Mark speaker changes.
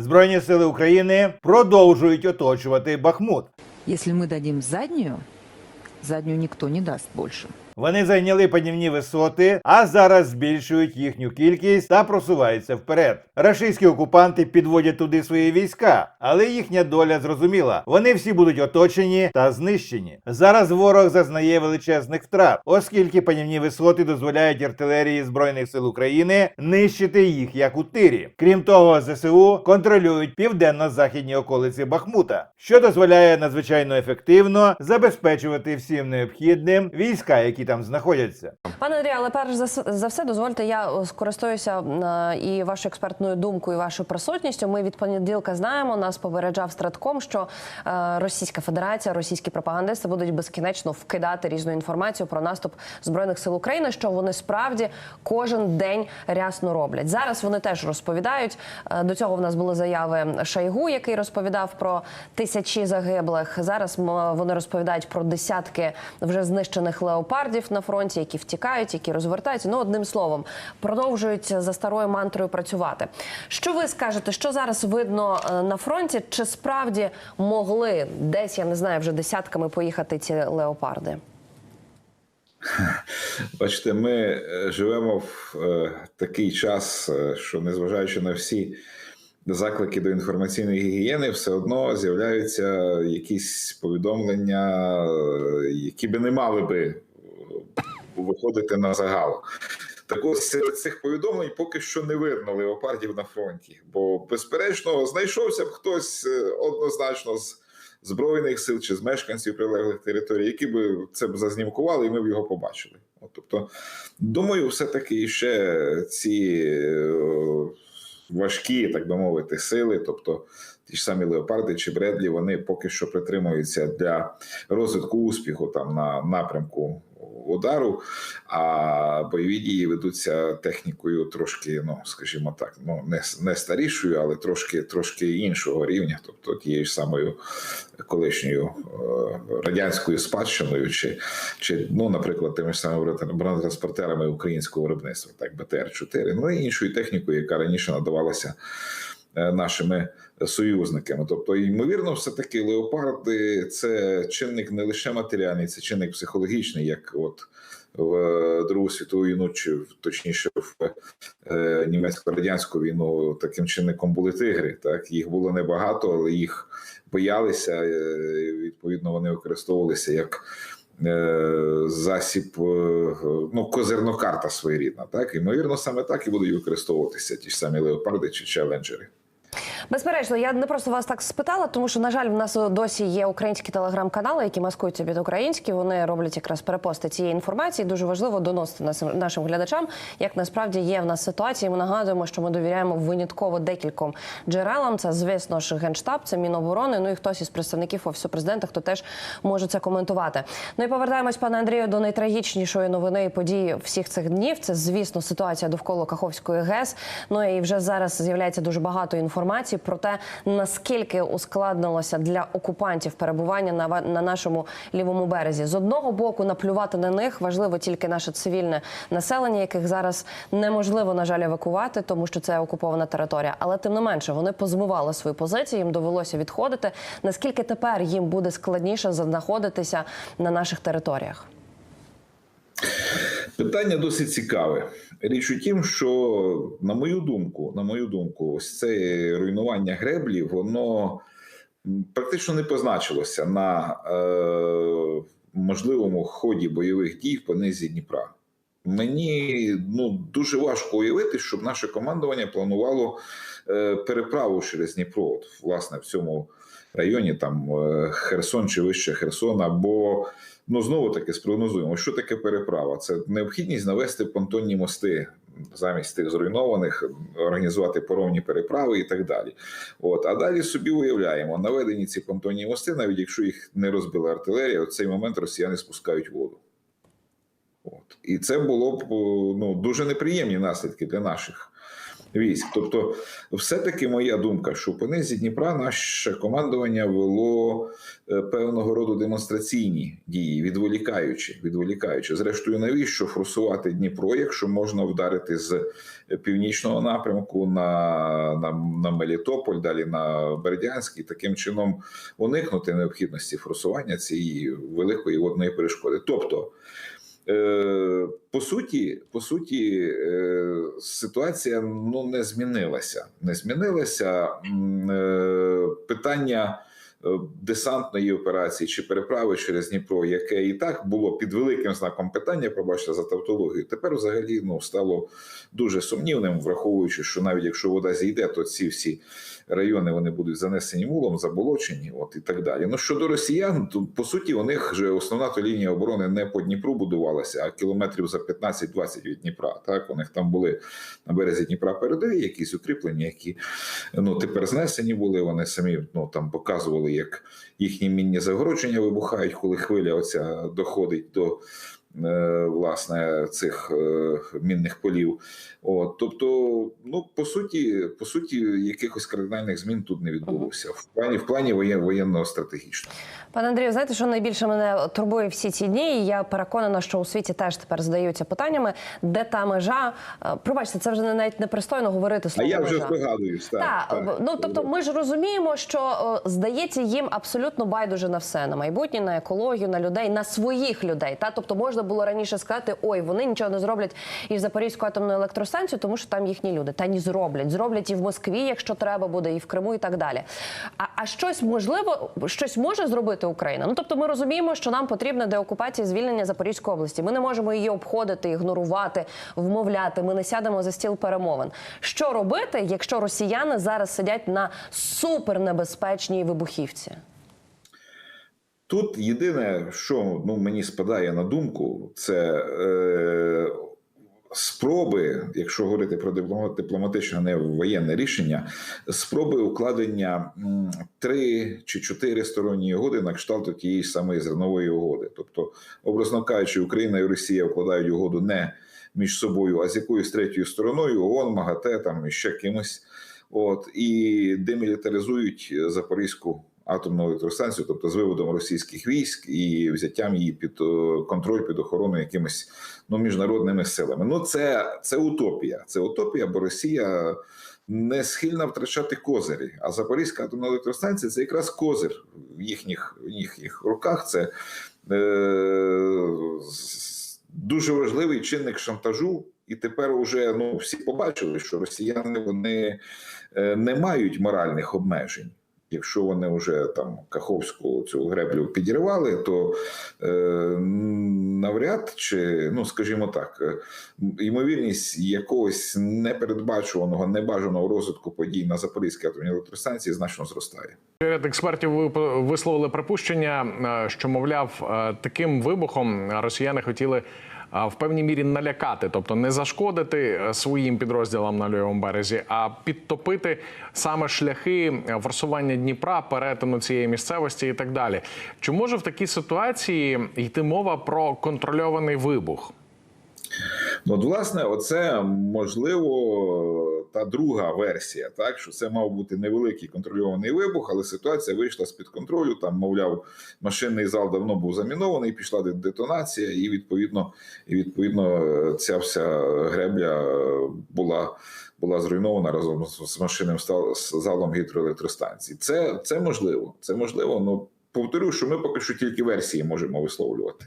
Speaker 1: Збройні сили України продовжують оточувати Бахмут.
Speaker 2: Если ми дадим заднюю, заднюю ніхто не дасть больше.
Speaker 1: Вони зайняли панівні висоти, а зараз збільшують їхню кількість та просуваються вперед. Рашистські окупанти підводять туди свої війська, але їхня доля зрозуміла. Вони всі будуть оточені та знищені. Зараз ворог зазнає величезних втрат, оскільки панівні висоти дозволяють артилерії збройних сил України нищити їх як у тирі. Крім того, ЗСУ контролюють південно-західні околиці Бахмута, що дозволяє надзвичайно ефективно забезпечувати всім необхідним війська, які там знаходяться.
Speaker 3: Пане Андрію, але перш за, за все, дозвольте, я е, скористаюся е, і вашою експертною думкою, і вашою присутністю. Ми від понеділка знаємо, нас попереджав Стратком, що е, Російська Федерація, російські пропагандисти будуть безкінечно вкидати різну інформацію про наступ збройних сил України, що вони справді кожен день рясно роблять. Зараз вони теж розповідають. До цього в нас були заяви Шайгу, який розповідав про тисячі загиблих. Зараз вони розповідають про десятки вже знищених леопардів на фронті, які втікають, які розвертаються. Ну одним словом, продовжують за старою мантрою працювати. Що ви скажете, що зараз видно е, на фронті? Чи справді могли десь, я не знаю, вже десятками поїхати ці леопарди?
Speaker 4: Бачите, ми е, живемо в е, такий час, що незважаючи на всі заклики до інформаційної гігієни, все одно з'являються якісь повідомлення, які би не мали би виходити на загал. Так ось серед цих повідомлень поки що не видно леопардів на фронті, бо безперечно знайшовся б хтось е, однозначно з збройних сил чи з мешканців прилеглих територій, які би це б зазнімкували, і ми б його побачили. От, тобто, думаю, все-таки ще ці е, важкі, так би мовити, сили, тобто ті ж самі леопарди чи Бредлі, вони поки що притримуються для розвитку успіху там на напрямку удару, а бойові дії ведуться технікою трошки, ну скажімо так, ну не, не старішою, але трошки трошки іншого рівня, тобто тією ж самою колишньою е, радянською спадщиною, чи, чи ну, наприклад, тими ж самими бронетранспортерами українського виробництва, так БТР 4 ну і іншою технікою, яка раніше надавалася нашими союзниками. Тобто, ймовірно, все таки леопарди це чинник не лише матеріальний, це чинник психологічний, як от. В Другу світову війну, чи точніше в е, німецько-радянську війну таким чинником були тигри. Так їх було небагато, але їх боялися. е, Відповідно, вони використовувалися як е, засіб, е, ну козирна карта своєрідна. Так ймовірно, саме так і будуть використовуватися ті ж самі леопарди чи челенджери.
Speaker 3: Безперечно, я не просто вас так спитала, тому що на жаль, в нас досі є українські телеграм-канали, які маскуються під українські. Вони роблять якраз перепости цієї інформації. Дуже важливо доносити нашим глядачам, як насправді є в нас ситуація. Ми нагадуємо, що ми довіряємо винятково декільком джерелам. Це звісно ж генштаб, це міноборони. Ну і хтось із представників офісу президента, хто теж може це коментувати. Ну і повертаємось, пане Андрію, до найтрагічнішої новини і події всіх цих днів. Це звісно ситуація довкола Каховської ГЕС. Ну і вже зараз з'являється дуже багато інформації про те, наскільки ускладнилося для окупантів перебування на на нашому лівому березі. З одного боку, наплювати на них важливо тільки наше цивільне населення, яких зараз неможливо на жаль евакувати, тому що це окупована територія. Але тим не менше вони позмивали свої позиції, їм довелося відходити. Наскільки тепер їм буде складніше знаходитися на наших територіях?
Speaker 4: Питання досить цікаве. Річ у тім, що на мою думку, на мою думку, ось це руйнування греблів, воно практично не позначилося на е, можливому ході бойових дій в понизі Дніпра. Мені ну дуже важко уявити, щоб наше командування планувало е, переправу через Дніпро, от, власне, в цьому районі, там е, Херсон чи вище Херсона, бо ну знову таки спрогнозуємо, що таке переправа. Це необхідність навести понтонні мости замість тих зруйнованих, організувати поровні переправи і так далі. От а далі собі уявляємо, наведені ці понтонні мости, навіть якщо їх не розбила артилерія, в цей момент росіяни спускають воду. От. І це було б ну, дуже неприємні наслідки для наших військ. Тобто, все-таки моя думка, що по Дніпра наше командування вело е, певного роду демонстраційні дії, відволікаючи, відволікаючи. Зрештою, навіщо форсувати Дніпро, якщо можна вдарити з північного напрямку на, на, на Мелітополь, далі на Бердянський, таким чином уникнути необхідності форсування цієї великої водної перешкоди. Тобто. Е, По суті, по суті, е, ситуація ну не змінилася. Не змінилася е, питання десантної операції чи переправи через Дніпро, яке і так було під великим знаком питання, пробачте за тавтологію. Тепер взагалі ну стало дуже сумнівним, враховуючи, що навіть якщо вода зійде, то ці всі райони вони будуть занесені мулом, заболочені, от і так далі. Ну щодо росіян, то по суті у них вже основна то лінія оборони не по Дніпру будувалася, а кілометрів за 15-20 від Дніпра. Так у них там були на березі Дніпра передові якісь укріплення, які ну тепер знесені були. Вони самі ну там показували, як їхні мінні загородження вибухають, коли хвиля оця доходить до. Е, Власне, цих е, мінних полів, от тобто, ну по суті, по суті, якихось кардинальних змін тут не відбулося в плані в плані воєн, воєнного стратегічного.
Speaker 3: Пане Андрію, знаєте, що найбільше мене турбує всі ці дні? І я переконана, що у світі теж тепер задаються питаннями, де та межа. Е, Пробачте, це вже навіть непристойно говорити
Speaker 4: А я вже здогадуюсь. Так,
Speaker 3: Так,
Speaker 4: так.
Speaker 3: ну тобто, ми ж розуміємо, що здається їм абсолютно байдуже на все на майбутнє, на екологію, на людей, на своїх людей. Та тобто можна було раніше сказати, ой, вони нічого не зроблять із Запорізькою атомною електростанцією, тому що там їхні люди. Та ні, зроблять. Зроблять і в Москві, якщо треба буде, і в Криму, і так далі. А, а щось можливо, щось може зробити Україна. Ну тобто, ми розуміємо, що нам потрібна деокупація, звільнення Запорізької області. Ми не можемо її обходити, ігнорувати, вмовляти. Ми не сядемо за стіл перемовин. Що робити, якщо росіяни зараз сидять на супернебезпечній вибухівці?
Speaker 4: Тут єдине, що ну, мені спадає на думку, це е, спроби, якщо говорити про диплома- дипломатичне, не воєнне рішення, спроби укладення три чи чотири сторонні угоди на кшталт тієї самої зернової угоди. Тобто, образно кажучи, Україна і Росія вкладають угоду не між собою, а з якоюсь третьою стороною, ООН, МАГАТЕ там і ще кимось. От і демілітаризують Запорізьку атомну електростанцію, тобто з виводом російських військ і взяттям її під е, контроль, під охорону якимись ну міжнародними силами. Ну це, це утопія. Це утопія, бо Росія не схильна втрачати козирі. А Запорізька атомна електростанція це якраз козир в їхніх, в їхніх руках. Це е, дуже важливий чинник шантажу. І тепер уже ну всі побачили, що росіяни вони е, не мають моральних обмежень. Якщо вони вже там Каховську цю греблю підірвали, то е, навряд чи, ну скажімо так, е, ймовірність якогось непередбачуваного, небажаного розвитку подій на Запорізькій атомній електростанції значно зростає.
Speaker 5: Ряд експертів висловили припущення, е, що мовляв, е, таким вибухом росіяни хотіли в певній мірі налякати, тобто не зашкодити е, своїм підрозділам на лівому березі, а підтопити саме шляхи е, форсування Дніпра, перетину цієї місцевості і так далі. Чи може в такій ситуації йти мова про контрольований вибух?
Speaker 4: Ну, от, власне, оце можливо та друга версія, так що це мав бути невеликий контрольований вибух, але ситуація вийшла з під контролю. Там, мовляв, машинний зал давно був замінований, пішла детонація, і відповідно, і відповідно ця вся гребля була. Була зруйнована разом з машинним залом гідроелектростанції. Це, це можливо. Це можливо. Ну повторю, що ми поки що тільки версії можемо висловлювати.